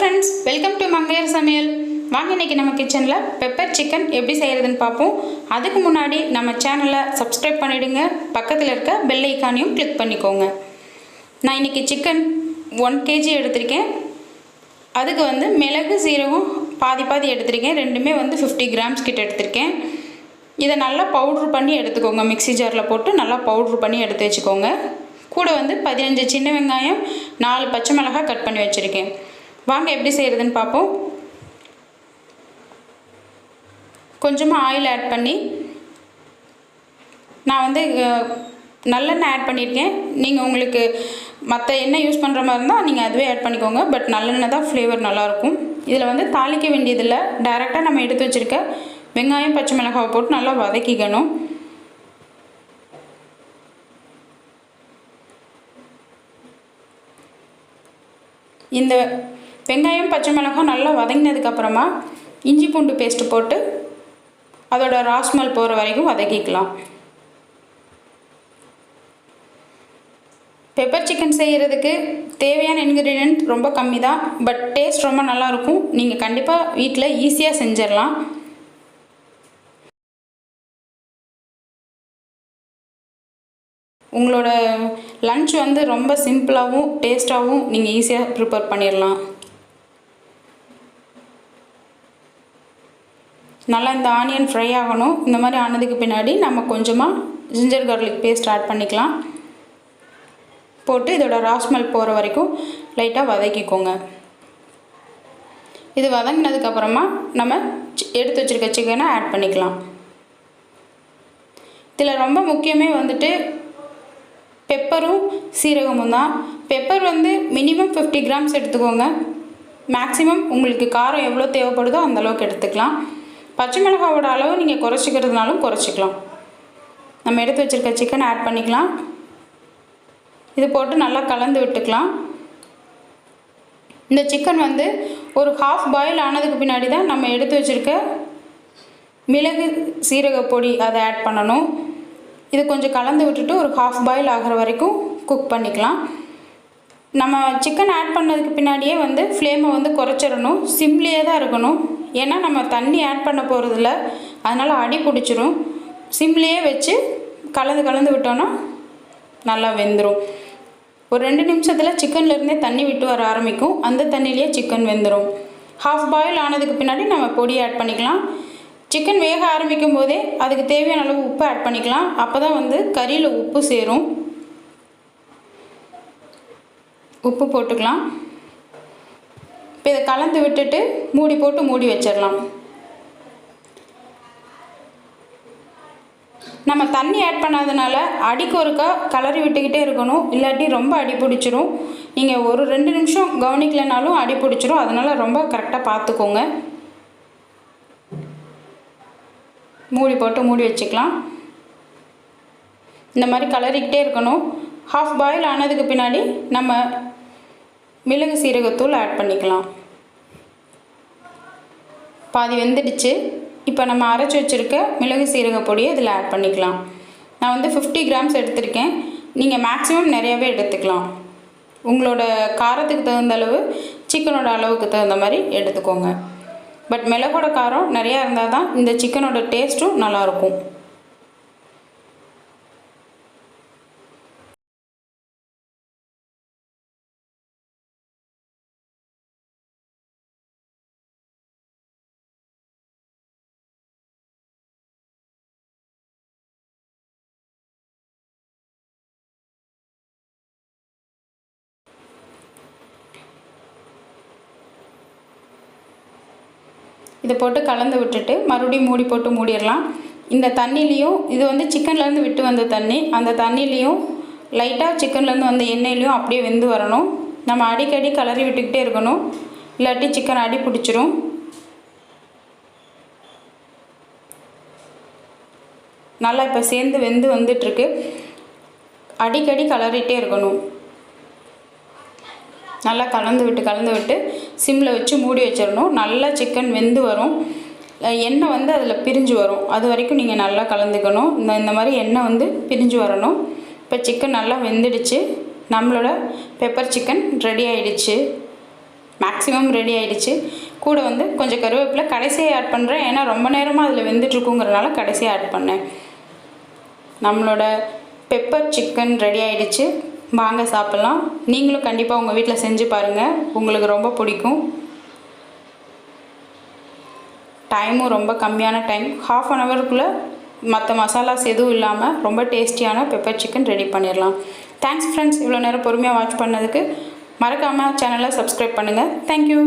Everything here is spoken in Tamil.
ஃப்ரெண்ட்ஸ் வெல்கம் டு மங்கையர் சமையல் வாங்க இன்னைக்கு நம்ம கிச்சனில் பெப்பர் சிக்கன் எப்படி செய்கிறதுன்னு பார்ப்போம். அதுக்கு முன்னாடி நம்ம சேனலை சப்ஸ்கிரைப் பண்ணிவிடுங்க பக்கத்தில் இருக்க பெல் ஐக்கானையும் கிளிக் பண்ணிக்கோங்க. நான் இன்னைக்கு சிக்கன் ஒன் கேஜி எடுத்திருக்கேன். அதுக்கு வந்து மிளகு சீரகம் பாதி பாதி எடுத்திருக்கேன். ரெண்டுமே வந்து ஃபிஃப்டி கிராம்ஸ் கிட்ட எடுத்திருக்கேன். இதை நல்லா பவுட்ரு பண்ணி எடுத்துக்கோங்க. மிக்ஸி ஜாரில் போட்டு நல்லா பவுட்ரு பண்ணி எடுத்து வச்சுக்கோங்க. கூட வந்து பதினஞ்சு சின்ன வெங்காயம் நாலு பச்சை மிளகாய் கட் பண்ணி வச்சுருக்கேன். வாங்க எப்படி செய்கிறதுன்னு பார்ப்போம். கொஞ்சமாக ஆயில் ஆட் பண்ணி நான் வந்து நல்லெண்ணெய் ஆட் பண்ணியிருக்கேன். நீங்கள் உங்களுக்கு மற்ற எண்ணெய் யூஸ் பண்ணுற மாதிரி இருந்தால் நீங்கள் அதுவே ஆட் பண்ணிக்கோங்க. பட் நல்லெண்ணெய் தான் ஃப்ளேவர் நல்லாயிருக்கும். இதில் வந்து தாளிக்க வேண்டியதில்லை. டைரெக்டாக நம்ம எடுத்து வச்சுருக்க வெங்காயம் பச்சை மிளகாவை போட்டு நல்லா வதக்கிக்கணும். இந்த வெங்காயம் பச்சை மிளகாய் நல்லா வதங்கினதுக்கப்புறமா இஞ்சி பூண்டு பேஸ்ட்டு போட்டு அதோட ராஸ்மல் போகிற வரைக்கும் வதக்கிக்கலாம். பெப்பர் சிக்கன் செய்கிறதுக்கு தேவையான இன்க்ரீடியன்ட் ரொம்ப கம்மி தான் பட் டேஸ்ட் ரொம்ப நல்லாயிருக்கும். நீங்கள் கண்டிப்பாக வீட்டில் ஈஸியாக செஞ்சிடலாம் உங்களோட லன்ச் வந்து ரொம்ப சிம்பிளாகவும் டேஸ்ட்டாகவும் நீங்கள் ஈஸியாக ப்ரிப்பேர் பண்ணிடலாம் நல்லா இந்த ஆனியன் ஃப்ரை ஆகணும். இந்த மாதிரி ஆனதுக்கு பின்னாடி நம்ம கொஞ்சமாக ஜிஞ்சர் கார்லிக் பேஸ்ட் ஆட் பண்ணிக்கலாம். போட்டு இதோட ராஸ்மல் போகிற வரைக்கும் லைட்டாக வதக்கிக்கோங்க. இது வதங்கினதுக்கப்புறமா நம்ம எடுத்து வச்சுருக்க சிக்கனை ஆட் பண்ணிக்கலாம். இதில் ரொம்ப முக்கியமே வந்துட்டு பெப்பரும் சீரகமும் தான். பெப்பர் வந்து மினிமம் ஃபிஃப்டி கிராம்ஸ் எடுத்துக்கோங்க. மேக்ஸிமம் உங்களுக்கு காரம் எவ்வளோ தேவைப்படுதோ அந்தளவுக்கு எடுத்துக்கலாம். பச்சை மிளகாவோட அளவு நீங்கள் குறைச்சிக்கிறதுனாலும் குறைச்சிக்கலாம். நம்ம எடுத்து வச்சுருக்க சிக்கன் ஆட் பண்ணிக்கலாம். இது போட்டு நல்லா கலந்து விட்டுக்கலாம். இந்த சிக்கன் வந்து ஒரு ஹாஃப் பாயில் ஆனதுக்கு பின்னாடி தான் நம்ம எடுத்து வச்சுருக்க மிளகு சீரக பொடி அதை ஆட் பண்ணணும். இது கொஞ்சம் கலந்து விட்டுட்டு ஒரு ஹாஃப் பாயில் ஆகிற வரைக்கும் குக் பண்ணிக்கலாம். நம்ம சிக்கன் ஆட் பண்ணதுக்கு பின்னாடியே வந்து ஃப்ளேமை வந்து குறைச்சிடணும். சிம்லேயே தான் இருக்கணும். ஏன்னா நம்ம தண்ணி ஆட் பண்ண போகிறதில்ல அதனால் அடி பிடிச்சிரும். சிம்லேயே வச்சு கலந்து கலந்து விட்டோன்னா நல்லா வெந்துடும் ஒரு ரெண்டு நிமிஷத்தில் சிக்கன்லேருந்தே தண்ணி விட்டு வர ஆரம்பிக்கும். அந்த தண்ணியிலேயே சிக்கன் வெந்துடும் ஹாஃப் பாயில் ஆனதுக்கு பின்னாடி நம்ம பொடி ஆட் பண்ணிக்கலாம். சிக்கன் வேக ஆரம்பிக்கும் போதே அதுக்கு தேவையான அளவு உப்பு ஆட் பண்ணிக்கலாம். அப்போ தான் வந்து கறியில் உப்பு சேரும். உப்பு போட்டுக்கலாம். இப்போ இதை கலந்து விட்டுட்டு மூடி போட்டு மூடி வச்சிடலாம். நம்ம தண்ணி ஆட் பண்ணாதனால அடிக்கு ஒருக்கா கலரி விட்டுக்கிட்டே இருக்கணும். இல்லாட்டி ரொம்ப அடி பிடிச்சிரும். நீங்கள் ஒரு ரெண்டு நிமிஷம் கவனிக்கலைனாலும் அடி பிடிச்சிரும். அதனால் ரொம்ப கரெக்டாக பார்த்துக்கோங்க. மூடி போட்டு மூடி வச்சுக்கலாம். இந்த மாதிரி கலரிக்கிட்டே இருக்கணும். ஹாஃப் பாயில் ஆனதுக்கு பின்னாடி நம்ம மிளகு சீரகத்தூள் ஆட் பண்ணிக்கலாம். பாதி வெந்துடுச்சு. இப்போ நம்ம அரைச்சி வச்சுருக்க மிளகு சீரக பொடியை இதில் ஆட் பண்ணிக்கலாம். நான் வந்து ஃபிஃப்டி கிராம்ஸ் எடுத்திருக்கேன். நீங்கள் மேக்ஸிமம் நிறையவே எடுத்துக்கலாம். உங்களோட காரத்துக்கு தகுந்த அளவு சிக்கனோட அளவுக்கு தகுந்த மாதிரி எடுத்துக்கோங்க. பட் மிளகோட காரம் நிறையா இருந்தால் தான் இந்த சிக்கனோட டேஸ்ட்டும் நல்லாயிருக்கும் இதை போட்டு கலந்து விட்டுட்டு மறுபடியும் மூடி போட்டு மூடிடலாம். இந்த தண்ணிலையும் இது வந்து சிக்கன்லேருந்து விட்டு வந்த தண்ணி. அந்த தண்ணிலையும் லைட்டாக சிக்கன்லேருந்து வந்த எண்ணெயிலையும் அப்படியே வெந்து வரணும். நம்ம அடிக்கடி கலரி விட்டுக்கிட்டே இருக்கணும். இல்லாட்டி சிக்கன் அடி பிடிச்சிரும். நல்லா இப்போ சேர்ந்து வெந்து வந்துட்டுருக்கு. அடிக்கடி கலரிட்டே இருக்கணும். நல்லா கலந்து விட்டு கலந்து விட்டு சிம்மில் வச்சு மூடி வச்சிடணும். நல்லா சிக்கன் வெந்து வரும். எண்ணெய் வந்து அதில் பிரிஞ்சு வரும். அது வரைக்கும் நீங்கள் நல்லா கலந்துக்கணும். இந்த இந்த மாதிரி எண்ணெய் வந்து பிரிஞ்சு வரணும். இப்போ சிக்கன் நல்லா வெந்துடுச்சு. நம்மளோட பெப்பர் சிக்கன் ரெடி ஆகிடுச்சு மேக்ஸிமம் ரெடி ஆகிடுச்சு கூட வந்து கொஞ்சம் கருவேப்பிலை கடைசியாக ஆட் பண்ணுறேன் ஏன்னா ரொம்ப நேரமாக அதில் வெந்துட்டுருக்குங்கிறனால கடைசியாக ஆட் பண்ணேன். நம்மளோட பெப்பர் சிக்கன் ரெடி ஆகிடுச்சு வாங்க சாப்பிட்லாம். நீங்களும் கண்டிப்பாக உங்கள் வீட்டில் செஞ்சு பாருங்கள் உங்களுக்கு ரொம்ப பிடிக்கும். டைமும் ரொம்ப கம்மியான டைம் ஹாஃப் அன் ஹவருக்குள்ளே மற்ற மசாலாஸ் எதுவும் இல்லாமல் ரொம்ப டேஸ்டியான பெப்பர் சிக்கன் ரெடி பண்ணிடலாம். தேங்க்ஸ் ஃப்ரெண்ட்ஸ் இவ்வளோ நேரம் பொறுமையாக வாட்ச் பண்ணதுக்கு மறக்காமல் சேனலை சப்ஸ்கிரைப் பண்ணுங்கள் தேங்க்யூ